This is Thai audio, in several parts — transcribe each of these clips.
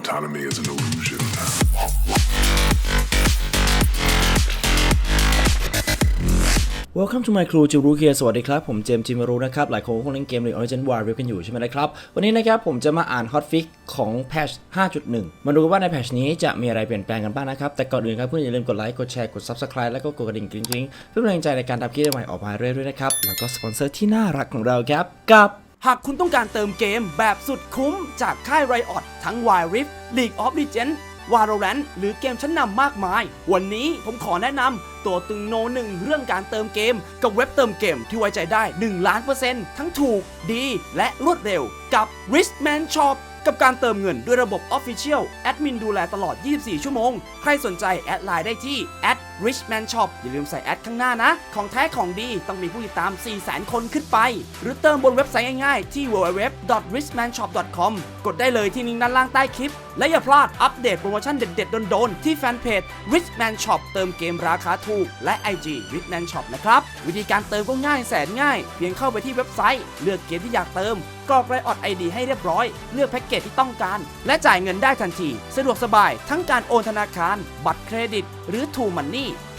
Autonomy is an illusion. Welcome to my crew จิรูเคียสวัสดีครับ ผมเจมส์จิมารูนะครับ หลายคนคงเล่นเกมหรือ Origin War กันอยู่ใช่ไหมนะครับ วันนี้นะครับผมจะมาอ่าน Hotfix ของแพช5.1 มาดูกันว่าในแพชนี้จะมีอะไรเปลี่ยนแปลงกันบ้างนะครับ แต่ก่อนอื่นครับเพื่อนอย่าลืมกดไลค์ กดแชร์ กด Subscribe แล้วก็กดกระดิ่งกริ๊งๆเพื่อเป็นแรงใจในการทำคลิปใหม่ๆออกมาเรื่อยๆนะครับ แล้วก็สปอนเซอร์ที่น่ารักของเราครับกับ หากคุณต้องการเติมเกมแบบสุดคุ้มจากค่าย Riot ทั้ง Wild Rift League of Legends Valorant หรือเกมชั้นนำมากมาย วันนี้ผมขอแนะนำตัวตึงโนหนึ่งเรื่องการเติมเกม กับเว็บเติมเกมที่ไว้ใจได้ 1 ล้านเปอร์เซ็นต์ทั้งถูกดีและรวดเร็วกับ Richman Shop กับการเติมเงินด้วยระบบ Official แอดมินดูแลตลอด 24 ชั่วโมง ใครสนใจแอดไลน์ได้ที่ @richman shop อย่าลืมใส่แอดข้างหน้านะ ของแท้ของดีต้องมีผู้ติดตาม 400,000 คนขึ้นไป หรือเติมบนเว็บไซต์ง่ายๆที่ www.richmanshop.com กดได้เลยที่ลิงก์ด้านล่างใต้คลิป และอย่าพลาดอัปเดตโปรโมชั่นเด็ดๆ โดนๆ ที่แฟนเพจ richman shop เติมเกมราคาถูก และ IG richman shop นะครับ วิธีการเติมก็ง่ายแสนง่าย เพียงเข้าไปที่เว็บไซต์ เลือกเกมที่อยากเติมกรอกรายออดไอดีให้เรียบร้อย เลือกแพ็กเกจที่ต้องการ และจ่ายเงินได้ทันที สะดวกสบายทั้งการโอนธนาคาร บัตรเครดิต หรือทูมันนี่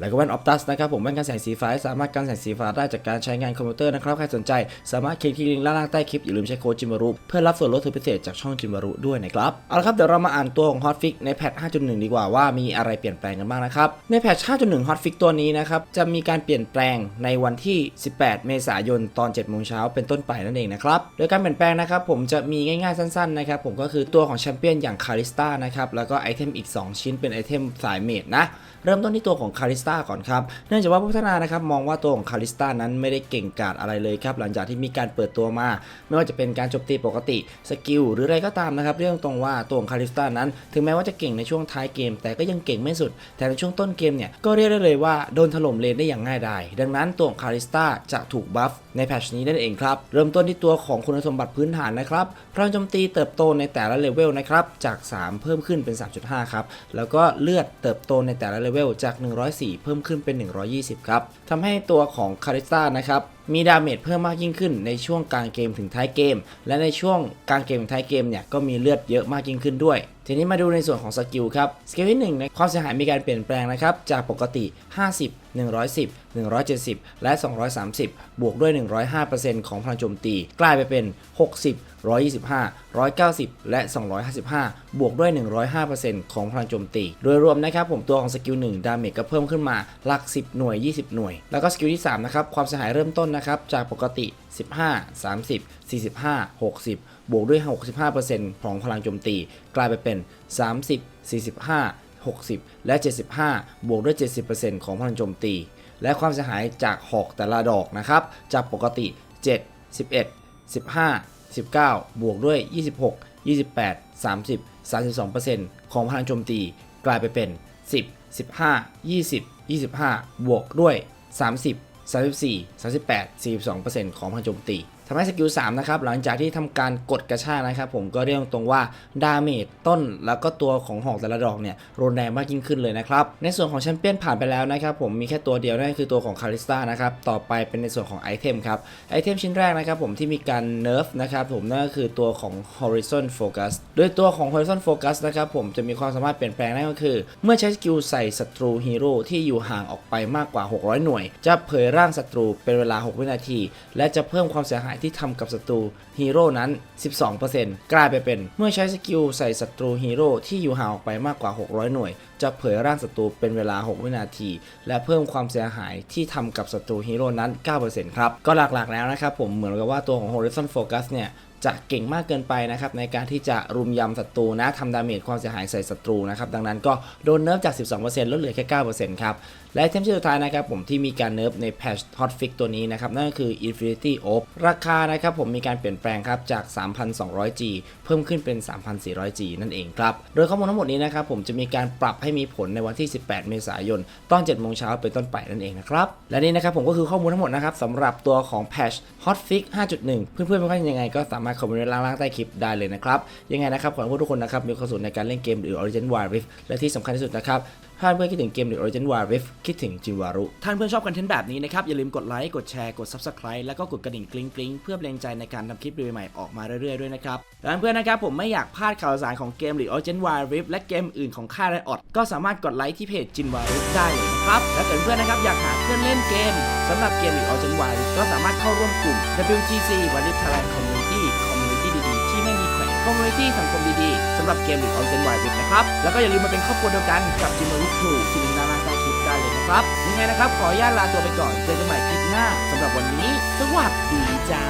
แล้วก็แว่นออฟตัสนะครับผมแว่นกันแสงสีฟ้าสามารถกันแสงสีฟ้าได้จากการใช้งานคอมพิวเตอร์นะครับใครสนใจ สามารถคลิกที่ลิงก์ล่างใต้คลิปอย่าลืมใช้โค้ดจิมารุเพื่อรับส่วนลดสุดพิเศษจากช่องจิมารุด้วยนะครับเอาละครับเดี๋ยวเรามาอ่านตัวของ Hotfix ในแพท5.1 ดีกว่าว่ามีอะไรเปลี่ยนแปลงกันบ้างนะครับในแพท5.1 Hotfix ตัวนี้นะครับจะมีการเปลี่ยนแปลงในวันที่ 18 เมษายนตอน7โมงเช้าเป็นต้นไปนั่นเองนะครับโดยการเปลี่ยนแปลงนะครับผมจะมีง่ายๆสั้นๆนะครับผมก็คือตัวของแชมเปี้ยนอย่างคาริสตานะครับแล้วก็ไอเทมอีก 2 ชิ้นเป็นไอเทมสายเมดนะเริ่มต้นที่ตัวของคาริสตาก่อนครับ เนื่องจากว่าผู้พัฒนานะครับมองว่าตัวของคาริสตานั้นไม่ได้เก่งกาจอะไรเลยครับหลังจากที่มีการเปิดตัวมา ไม่ว่าจะเป็นการโจมตีปกติสกิลหรืออะไรก็ตามนะครับเรื่องตรงว่าตัวของคาริสตานั้น ถึงแม้ว่าจะเก่งในช่วงท้ายเกม แต่ก็ยังเก่งไม่สุดแต่ในช่วงต้นเกมเนี่ยก็เรียกได้เลยว่าโดนถล่มเลนได้อย่างง่ายดายดังนั้นตัวของคาริสตาจะถูกบัฟในแพทชนี้นั่นเองครับเริ่มต้นที่ตัวของคุณสมบัติพื้นฐานนะครับพลังโจมตีเติบโตในแต่ละเลเวลนะครับจาก 3 เพิ่มขึ้นเป็น 3.5 ครับ แล้วก็เลือดเติบโตในแต่ละเลเวลจาก 104เพิ่มขึ้นเป็น 120 ครับทำให้ตัวของคาริสตานะครับ มีดาเมจเพิ่มมากยิ่งขึ้นในช่วงกลางเกมถึงท้ายเกม และในช่วงกลางเกมถึงท้ายเกมเนี่ยก็มีเลือดเยอะมากยิ่งขึ้นด้วย ทีนี้มาดูในส่วนของสกิลครับ สกิลที่1นะความเสียหายมีการเปลี่ยนแปลงนะครับ จากปกติ 50 110 170 และ 230 บวกด้วย 105%ของพลังโจมตี กลายไปเป็น 60 125 190 และ 255 บวกด้วย 105%ของพลังโจมตี โดยรวมนะครับผมตัวของสกิล1ดาเมจก็เพิ่มขึ้นมาหลัก 10 หน่วย 20 หน่วย แล้วก็สกิลที่3นะครับความเสียหายเริ่มต้นนะครับ จากปกติ 15 30 45 60 บวกด้วย 65%ของพลังโจมตี กลายไปเป็น 30 45 60 และ 75 บวกด้วย 70%ของพลังโจมตี และความเสียหายจากหอกแต่ละดอกนะครับ จากปกติ 7 11 15 19 บวกด้วย 26 28 30 32%ของพลังโจมตี กลายไปเป็น 10 15 20 25 บวกด้วย 30 34 38 42%ของพลังโจมตี ทำให้สกิล3นะครับหลังจากที่ทำการกดกระชากนะครับผมก็เรียกตรงว่าดาเมจต้นแล้วก็ตัวของหอกแต่ละดอกเนี่ยรุนแรงมากยิ่งขึ้นเลยนะครับในส่วนของแชมเปี้ยนผ่านไปแล้วนะครับผมมีแค่ตัวเดียวนั่นคือตัวของคาริสตานะครับต่อไปเป็นในส่วนของไอเทมครับไอเทมชิ้นแรกนะครับผมที่มีการเนิร์ฟนะครับผมนั่นก็คือตัวของ Horizon Focus โดยตัวของ Horizon Focus นะครับผมจะมีความสามารถเปลี่ยนแปลงนั่นก็คือ เมื่อใช้สกิลใส่ศัตรูฮีโร่ที่อยู่ห่างออกไปมากกว่า 600 หน่วย จะเผยร่างศัตรูเป็นเวลา 6 วินาที และจะเพิ่มความเสียหายที่ทำกับศัตรูฮีโร่นั้น 12%กลายไปเป็นเมื่อใช้สกิลใส่ศัตรูฮีโร่ที่อยู่ห่างออกไปมากกว่า 600 หน่วย จะเผยร่างศัตรูเป็นเวลา 6 วินาที และเพิ่มความเสียหายที่ทำกับศัตรูฮีโร่นั้น 9%ครับ ก็หลักๆแล้วนะครับผมเหมือนกับว่าตัวของ Horizon Focus เนี่ย จะเก่งมากเกินไปนะครับในการที่จะรุมยำศัตรูนะทำดาเมจความเสียหายใส่ศัตรูนะครับดังนั้นก็โดนเนิร์ฟจาก 12%ลดเหลือแค่ 9%ครับ และเทมชิ้นสุดท้ายนะครับผมที่มีการเนิร์ฟในแพช Hotfix ตัวนี้นะครับนั่นก็คือ Infinity Orb ราคานะครับผมมีการเปลี่ยนแปลงครับจาก 3,200G เพิ่มขึ้นเป็น 3,400G นั่นเองครับ โดยข้อมูลทั้งหมดนี้นะครับผมจะมีการปรับให้มีผลในวันที่ 18 เมษายนตอน7โมงเช้าเป็นต้นไปนั่นเองนะครับและนี่นะครับผมก็คือข้อมูลทั้งหมดนะครับสำหรับตัวของแพช Hotfix 5.1 เพื่อนๆเป็นยังไงก็สามารถารถคอมเมนต์ล่างๆใต้คลิปได้เลยนะครับ ยังไงนะครับขอให้ทุกคนนะครับมีความสุขในการเล่นเกมหรือ Origin Wild Rift และที่สำคัญที่สุดนะครับถ้าเพื่อนคิดถึงเกมหรือ Origin Wild Rift คิดถึงจินวารุ ท่านเพื่อนชอบคอนเทนต์แบบนี้นะครับ อย่าลืมกดไลค์กดแชร์กด Subscribe แล้วก็กดกระดิ่งกริ๊งกริ๊งเพื่อเป็นแรงใจในการทำคลิปใหม่ๆออกมาเรื่อยๆด้วยนะครับและเพื่อนนะครับผมไม่อยากพลาดข่าวสารของเกมหรือ Origin Wild Rift และเกมอื่นของค่ายไรออดก็สามารถกดไลค์ที่เพจจินวารุได้เลยนะครับและเเพื่อนๆนะครับอยากหาเพื่อนเล่นเกมสำหรับเกมหรือ Origin Wild Rift ก็สามารถเข้าร่วมกลุ่ม WTC w i l d Rift Thailand Community อมมูนิตี้สังคมดีๆสำหรับเกมหรือ Origin Wild Rift นะครับ แล้วก็อย่าลืมมาเป็นครอบครัวเดียวกันกับจินวารุครูที่ลิงก์ด้านล่างใต้คลิปได้เลยนะครับยังไงนะครับ ขออนุญาตลาตัวไปก่อนเจอกันใหม่คลิปหน้าสำหรับวันนี้สวัสดีจ้า